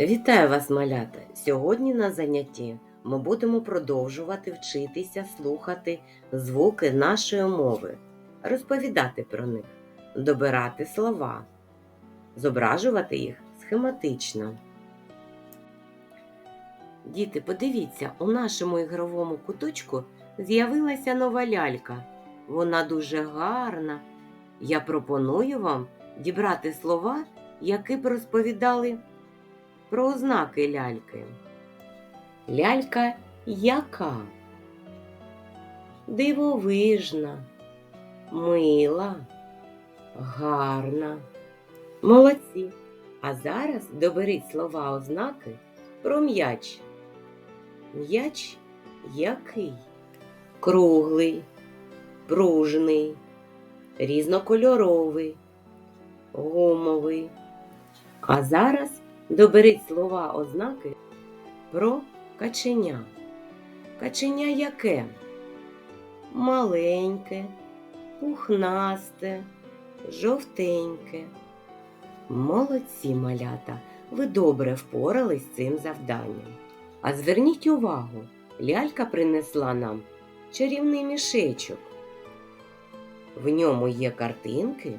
Вітаю вас, малята! Сьогодні на занятті ми будемо продовжувати вчитися слухати звуки нашої мови, розповідати про них, добирати слова, зображувати їх схематично. Діти, подивіться, у нашому ігровому куточку з'явилася нова лялька. Вона дуже гарна. Я пропоную вам дібрати слова, які б розповідали про ознаки ляльки. Лялька яка? Дивовижна, мила, гарна. Молодці. А зараз доберіть слова ознаки про м'яч. М'яч який? Круглий, пружний, різнокольоровий, гумовий. А зараз Доберіть слова ознаки про каченя. Каченя яке? Маленьке, пухнасте, жовтеньке. Молодці малята, ви добре впорались з цим завданням. А зверніть увагу, лялька принесла нам чарівний мішечок. В ньому є картинки,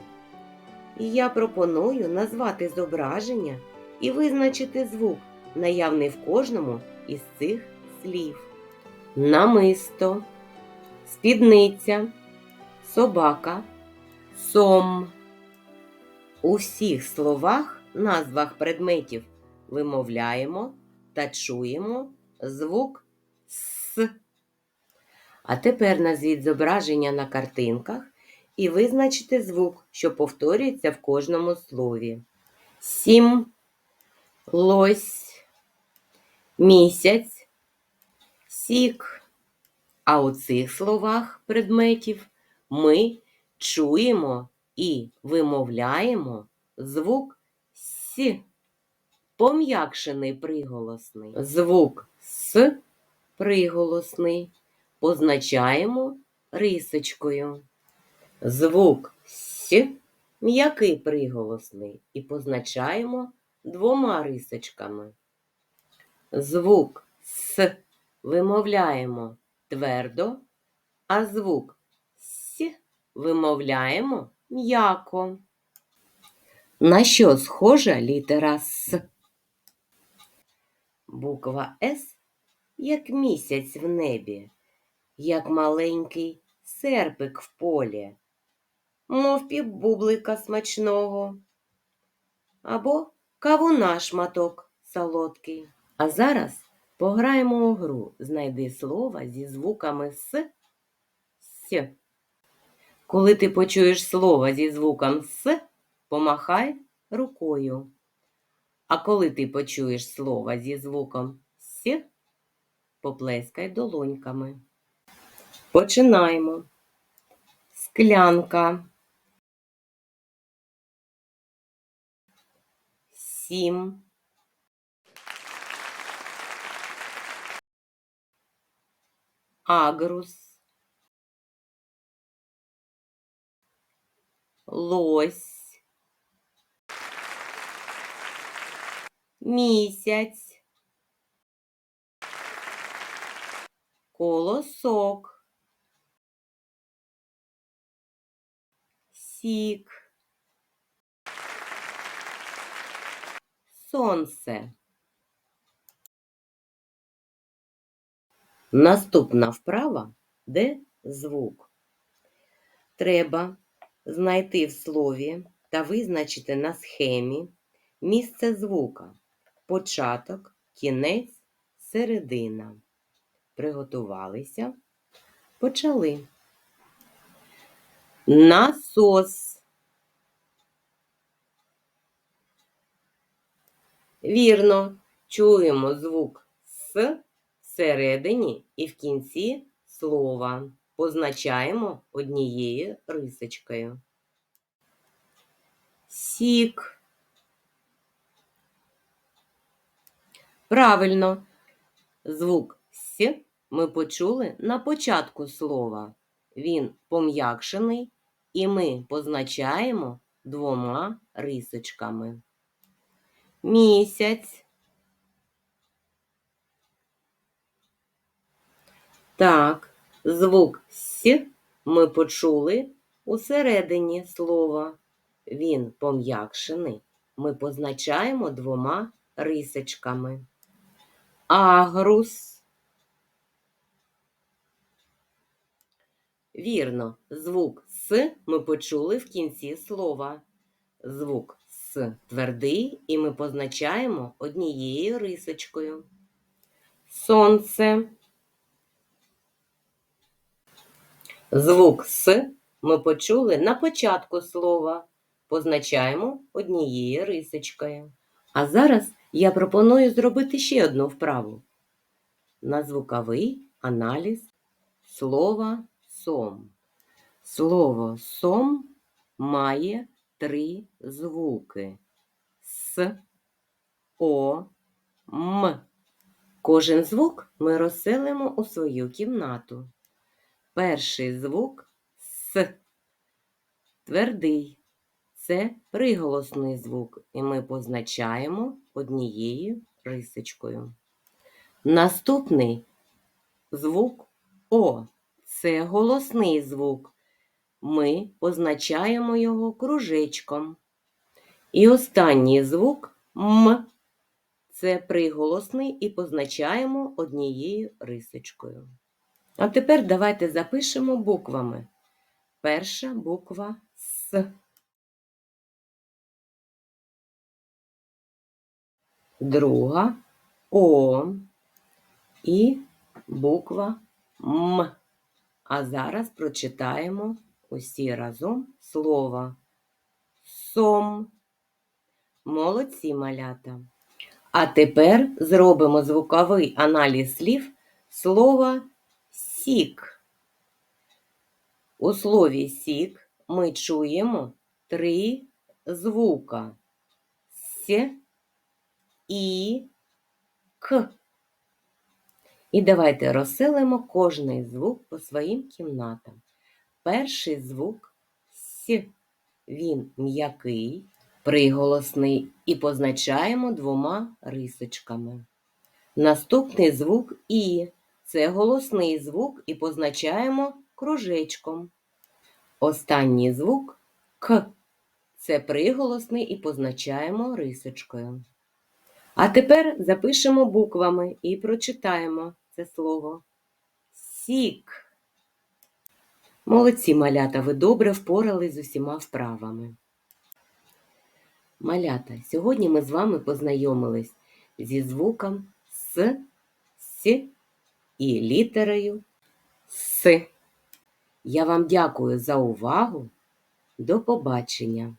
і я пропоную назвати зображення і визначити звук, наявний в кожному із цих слів. Намисто, спідниця, собака, сом. У всіх словах, назвах предметів вимовляємо та чуємо звук С. А тепер назвіть зображення на картинках і визначите звук, що повторюється в кожному слові. Сім лось, місяць, сік. А у цих словах предметів ми чуємо і вимовляємо звук С, пом'якшений приголосний. Звук С приголосний позначаємо рисочкою. Звук С м'який приголосний і позначаємо двома рисочками. Звук С вимовляємо твердо, а звук С вимовляємо м'яко. На що схожа літера С? Буква С як місяць в небі, як маленький серпик в полі, мов півбублика смачного. Або кавуна шматок солодкий. А зараз пограємо у гру. Знайди слово зі звуками С, С. Коли ти почуєш слово зі звуком С, помахай рукою. А коли ти почуєш слово зі звуком С, поплескай долоньками. Починаємо. Склянка. Сім. Агрус. Лось. Місяць. Колосок. Сік. Сонце. Наступна вправа де звук. Треба знайти в слові та визначити на схемі місце звука, початок, кінець, середина. Приготувалися, почали. Насос. Вірно, чуємо звук С всередині і в кінці слова. Позначаємо однією рисочкою. Сік. Правильно, звук С ми почули на початку слова. Він пом'якшений, і ми позначаємо двома рисочками місяць. Так, звук С ми почули усередині слова. Він пом'якшений. Ми позначаємо двома рисочками. Агрус. Вірно, звук С ми почули в кінці слова. Звук С твердий, і ми позначаємо однією рисочкою. Сонце. Звук С ми почули на початку слова. Позначаємо однією рисочкою. А зараз я пропоную зробити ще одну вправу. На звуковий аналіз слова сом. Слово сом має три звуки С, О, М. Кожен звук ми розселимо у свою кімнату. Перший звук С. Твердий. Це приголосний звук, і ми позначаємо однією рисочкою. Наступний звук О. Це голосний звук. Ми позначаємо його кружечком. І останній звук М. Це приголосний і позначаємо однією рисочкою. А тепер давайте запишемо буквами. Перша буква С. Друга О і буква М. А зараз прочитаємо усі разом слова. Сом. Молодці малята. А тепер зробимо звуковий аналіз слів слова сік. У слові сік ми чуємо три звука С, І, К. І давайте розселимо кожний звук по своїм кімнатам. Перший звук С. Він м'який, приголосний і позначаємо двома рисочками. Наступний звук І. Це голосний звук і позначаємо кружечком. Останній звук К. Це приголосний і позначаємо рисочкою. А тепер запишемо буквами і прочитаємо це слово. Сік. Молодці малята, ви добре впорались з усіма вправами. Малята, сьогодні ми з вами познайомились зі звуком С, С і літерою С. Я вам дякую за увагу. До побачення!